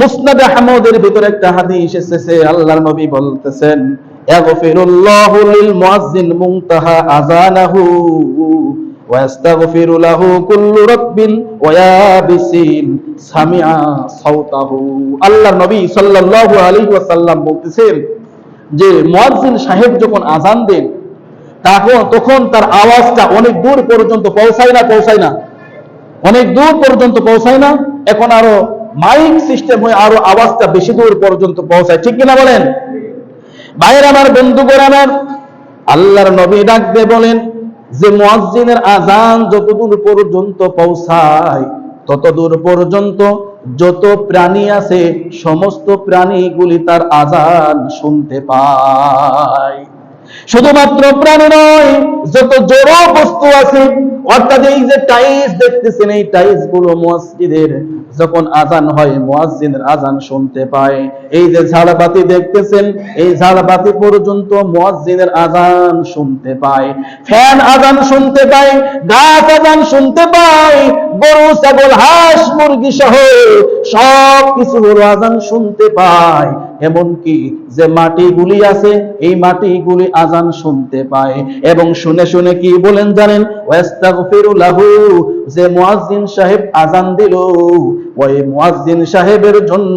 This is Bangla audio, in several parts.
মুসনাদ আহমদের ভিতরে একটা হাদিস এসেছে, আল্লাহর নবী বলতেছেন লিল মুয়াজ্জিন মুনতাহা আযানাহু ওয়াস্তাগফিরু লাহু কুল্লু রাব্বিন সামিআ আল্লাহর নবী সাল্লাল্লাহু আলাইহি ওয়াসাল্লাম বলতেছেন যে, মুয়াজ্জিন সাহেব যখন আজান দেন তখন তখন তার আওয়াজটা অনেক দূর পর্যন্ত পৌঁছায় না পৌঁছায় না। অনেক দূর পর্যন্ত পৌঁছায় না, এখন আরও মাইক সিস্টেম হয়ে আরও আওয়াজটা বেশি দূর পর্যন্ত পৌঁছায়। ঠিক কিনা বলেন? ভাইয়ের আমার, বন্ধুগণ আমার, আল্লাহর নবী ডাক দিয়ে বলেন যে, মুয়াজ্জিনের আজান যতদূর পর্যন্ত পৌঁছায়, ততদূর পর্যন্ত যত প্রাণী আছে, সমস্ত প্রাণীগুলি তার আজান শুনতে পায়। শুধুমাত্র প্রাণী নয়, যত জড় বস্তু আছে অর্থাৎ এই যে টাইলস দেখতেছেন, এই টাইলসগুলো মসজিদের যখন আজান হয়, মুয়াজ্জিনের আজান শুনতে পায়। এই যে ঝাড়বাতি দেখতেছেন, এই ঝাড়বাতি পর্যন্ত মুয়াজ্জিনের আজান শুনতে পায়। ফ্যান আজান শুনতে পায়, গাছ আজান শুনতে পায়, গরু, ছাগল, হাঁস, মুরগি সহ সব কিছু আজান শুনতে পায়। এমনকি যে মাটিগুলি আছে, এই মাটিগুলি আজান শুনতে পায় এবং শুনে শুনে কি বলেন জানেন? যে মুয়াজ্জিন সাহেব আজান দিল, ওই মুয়াজ্জিন সাহেবের জন্য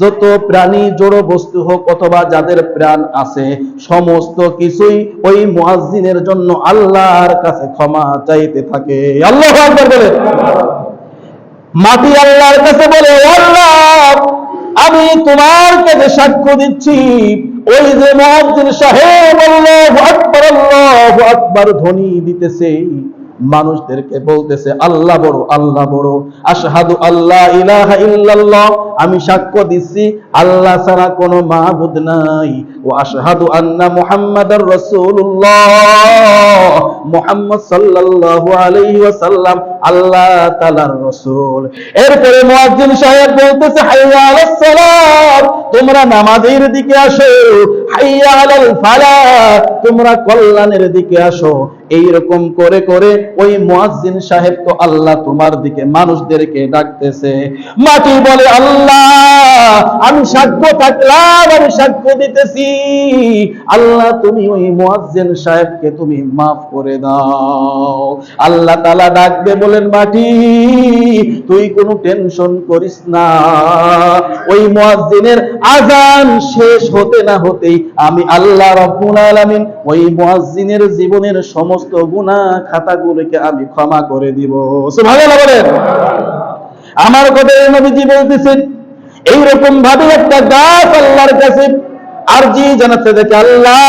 যত প্রাণী, জড় বস্তু হোক অথবা যাদের প্রাণ আছে, সমস্ত কিছুই ওই মুয়াজ্জিনের জন্য আল্লাহর কাছে ক্ষমা চাইতে থাকে। আল্লাহু আকবার বলেন। মাটি আল্লাহর কাছে বলে, আল্লাহ, আমি তোমার কাছে সাক্ষ্য দিচ্ছি, ওই যে মহাজিন সাহেব, আল্লাহু আকবার আল্লাহু আকবার ধ্বনি দিতেছে। মানুষদেরকে বলতেছে, আল্লাহ বড় আল্লাহ বড়, আশহাদু আল্লাহ ইলাহা ইল্লাল্লাহ, আমি সাক্ষ্য দিচ্ছি, আল্লাহ ছাড়া কোনো মাবুদ নাই। ও আশহাদু আন্না মুহাম্মাদার রাসূলুল্লাহ, মুহাম্মদ সাল্লাল্লাহু আলাইহি ওয়াসাল্লাম। আল্লাহ তাআলার রাসূল। এরপরে মুয়াজ্জিন সাহেব বলতেছে, হাইয়া আলাস সালাত, তোমরা নামাজের দিকে আসো। হাইয়া আলাল ফালাহ তোমরা কল্যাণের দিকে আসো। এই রকম করে করে ওই মুয়াজ্জিন সাহেব তো আল্লাহ তোমার দিকে মানুষদেরকে ডাকতেছে। মাটি বলে, আল্লাহ, আমি সাক্ষ্য থাকলাম, আমি সাক্ষ্য দিতেছি। আল্লাহ, তুমি ওই মুয়াজ্জিন সাহেবকে তুমি মাফ করে দাও। আল্লাহ তাআলা ডাকবে বলেন, মাটি, তুই কোনো টেনশন করিস না। ওই মুয়াজ্জিনের আজান শেষ হতে না হতেই আমি আল্লাহ রাব্বুল আলামিন ওই মুয়াজ্জিনের জীবনের সমস্ত গুনাহ খাতাগুলোকে আমি ক্ষমা করে দিব। সুবহানাল্লাহ বলেন। আমার কথা নবীজি বলতেছেন, এইরকম ভাবে একটা গাছ আল্লাহর কাছে আরজি জানাতে দেখে আল্লাহ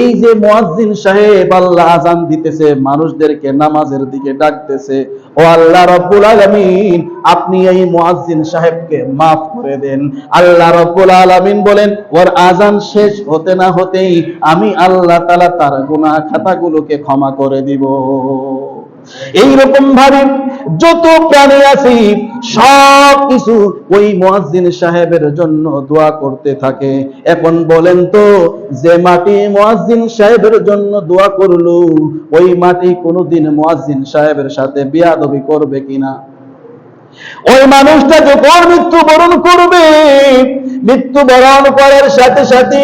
এই যে মুয়াজ্জিন সাহেব আল্লাহ আজান দিতেছে, মানুষদেরকে নামাজের দিকে ডাকতেছে, ও আল্লাহ রব্বুল আলামিন, আপনি এই মুয়াজ্জিন সাহেবকে মাফ করে দেন। আল্লাহ রব্বুল আলামিন বলেন, ওর আজান শেষ হতে না হতেই আমি আল্লাহ তাআলা তার গুনাহ খাতাগুলোকে ক্ষমা করে দিব। এইরকম ভাবে যত প্রাণী আছে, সব কিছু ওই মুয়াজ্জিন সাহেবের জন্য দোয়া করতে থাকে। এখন বলেন তো, যে মাটি মুয়াজ্জিন সাহেবের জন্য দোয়া করল, ওই মাটি কোনোদিন মুয়াজ্জিন সাহেবের সাথে বিয়াদবি করবে কিনা? ওই মানুষটা যখন মৃত্যুবরণ করবে, মৃত্যুবরণ করার সাথে সাথে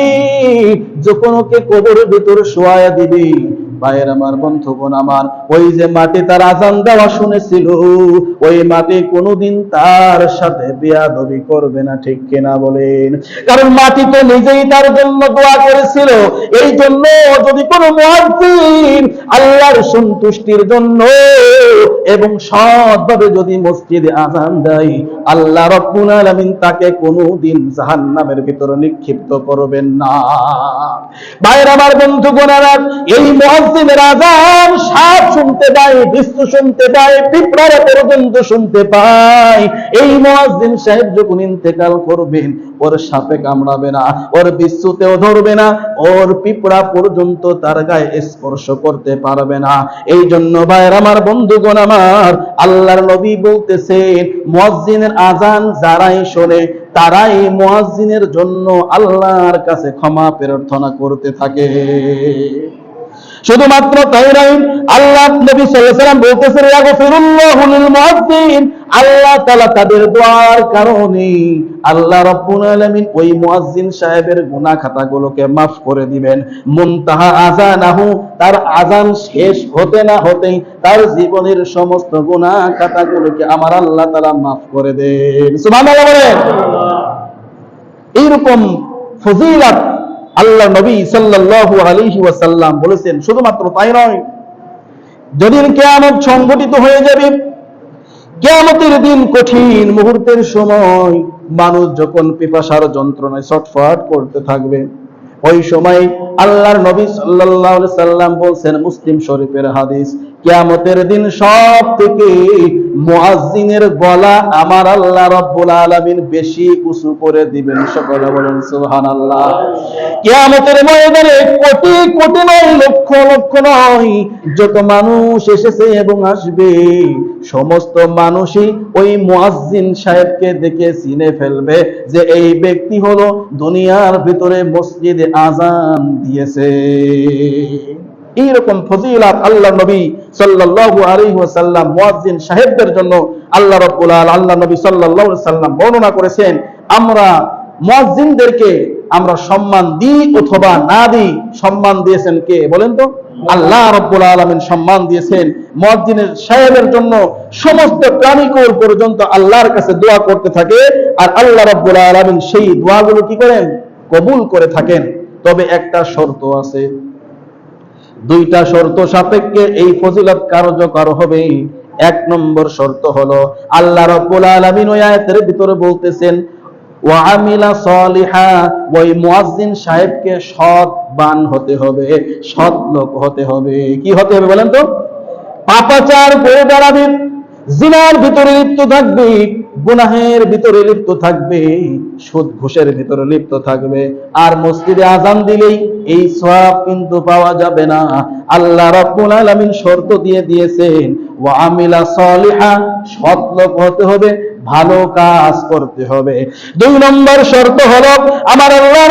যখন ওকে কবরের ভিতরে শোয়া দিবে ভাইয়ের আমার বন্ধুগণ আমার, ওই যে মাটি তার আজান দেওয়া শুনেছিল, ওই মাটি কোনোদিন তার সাথে বিয়াদবি করবে না, ঠিক কিনা বলেন? কারণ মাটি তো নিজেই তার জন্য দোয়া করেছিল, এই জন্য যদি কোনো মুয়াজ্জিন আল্লাহর সন্তুষ্টির জন্য এবং সৎভাবে যদি মসজিদে আজান দেয় আল্লাহ রব্বুল আলামিন তাকে কোনোদিন জাহান্নামের ভিতরে নিক্ষিপ্ত করবেন না। ভাইয়ের, আমার বন্ধুগণেরা, এই মুয়াজ্জিনের আজান সাপ শুনতে পায় বিশ্ব শুনতে পায়, পিঁপড়ারা পর্যন্ত শুনতে পায়। এই মুয়াজ্জিন সাহেব যখন ইন্তেকাল করবেন ওর সাপে কামড়াবে না, ওর বিশ্বতেও ধরবে না, ওর পিঁপড়া পর্যন্ত তার গায়ে স্পর্শ করতে পারবে না। এই জন্য ভাইয়ের, আমার বন্ধুগণ, আমার আল্লাহর নবী বলতেছেন মুয়াজ্জিনের আজান যারাই শোনে তারাই মুয়াজ্জিনের জন্য আল্লাহর কাছে ক্ষমা প্রার্থনা করতে থাকে। শুধুমাত্র তাই নয় আল্লাহ নবী লিল মুয়াজ্জিন আল্লাহ তাআলা তাদের দোয়ার কারণে আল্লাহ রাব্বুল আলামিন ওই মুয়াজ্জিন সাহেবের গুনাহ খাতাগুলোকে maaf করে দিবেন। মুনতাহা আযানাহু, তার আযান শেষ হতে না হতেই তার জীবনের সমস্ত গুনাহ খাতাগুলোকে আমার আল্লাহ তাআলা maaf করে দেন। সুবহানাল্লাহ বলেন। এইরকম ফজিলাত আল্লাহ নবী সাল্লাল্লাহু আলাইহি ওয়াসাল্লাম বলেছেন, শুধুমাত্র তাই নয়, যেদিন কিয়ামত সংঘটিত হয়ে যাবে, কিয়ামতের দিন কঠিন মুহূর্তের সময় মানুষ যখন পিপাসার যন্ত্রণায় ছটফট করতে থাকবে, ওই সময় আল্লাহর নবী আলাইহি সাল্লাম বলছেন, মুসলিম শরীফের হাদিস কিয়ামতের দিন সব থেকে মুয়াজ্জিনের গলা আমার আল্লাহ রাব্বুল আলামিন বেশি উঁচু করে দিবেন। সকলে বলেন, সুবহানাল্লাহ। কিয়ামতের ময়দানে কোটি কোটি নয় লক্ষ লক্ষ নয় যত মানুষ এসেছে এবং আসবে, সমস্ত মানুষই ওই মুয়াজ্জিন সাহেবকে দেখে চিনে ফেলবে যে এই ব্যক্তি হলো দুনিয়ার ভিতরে মসজিদে আজান দিয়েছে। এইরকম ফজিলাত আল্লাহ নবী সাল্লাল্লাহু আলাইহি ওয়াসাল্লাম, মুয়াজ্জিন সাহেবদের জন্য আল্লাহ রাব্বুল আল আল্লাহ নবী সাল্লাল্লাহু আলাইহি সাল্লাম বর্ণনা করেছেন, আমরা মুয়াজ্জিনদেরকে আমরা সম্মান দিই অথবা না দিই, সম্মান দিয়েছেন কে বলেন তো? আল্লাহ রাব্বুল আলামিন সম্মান দিয়েছেন। মুয়াজ্জিনের সাহেবের জন্য সমস্ত প্রাণীকুল পর্যন্ত আল্লাহর কাছে দোয়া করতে থাকে আর আল্লাহ রাব্বুল আলামিন সেই দোয়াগুলো কি করেন? কবুল করে থাকেন। তবে একটা শর্ত আছে। দুইটা শর্ত সাপেক্ষে এই ফজিলত কার্যকর হবে। এক নম্বর শর্ত হলো, আল্লাহ রাব্বুল আলামিন ওই আয়াতের ভিতরে বলতেছেন, ওয়া আমিলা সলিহা ওই মুয়াজ্জিন সাহেবকে সৎ বান হতে হবে, সৎ লোক হতে হবে। কি হতে হবে বলেন তো? পাপাচার করে বেড়াবে জিনার ভিতরে লিপ্ত থাকবে, গুনাহের ভিতরে লিপ্ত থাকবে, সুদ, ঘুষের ভিতরে লিপ্ত থাকবে। আর মসজিদে আজান দিলেই এই সব কিন্তু পাওয়া যাবে না। আল্লাহ রাব্বুল আলামিন শর্ত দিয়ে দিয়েছেন, ওয়া আমিলা সলিহা সৎ লোক হতে হবে ভালো কাজ করতে হবে। দুই নম্বর শর্ত হলো, আমার আল্লাহ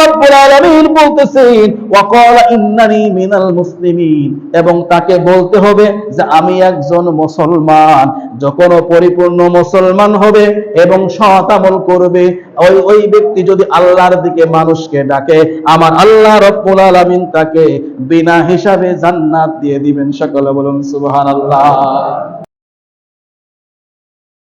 বলতেছেন ওয়া ক্বালা ইন্নানি মিনাল মুসলিমিন এবং তাকে বলতে হবে যে, আমি একজন মুসলমান, যখন পরিপূর্ণ মুসলমান হবে এবং সৎ আমল করবে, ওই ওই ব্যক্তি যদি আল্লাহর দিকে মানুষকে ডাকে, আমার আল্লাহ রাব্বুল আলামিন তাকে বিনা হিসাবে জান্নাত দিয়ে দিবেন। সকলে বলুন, সুবহানাল্লাহ।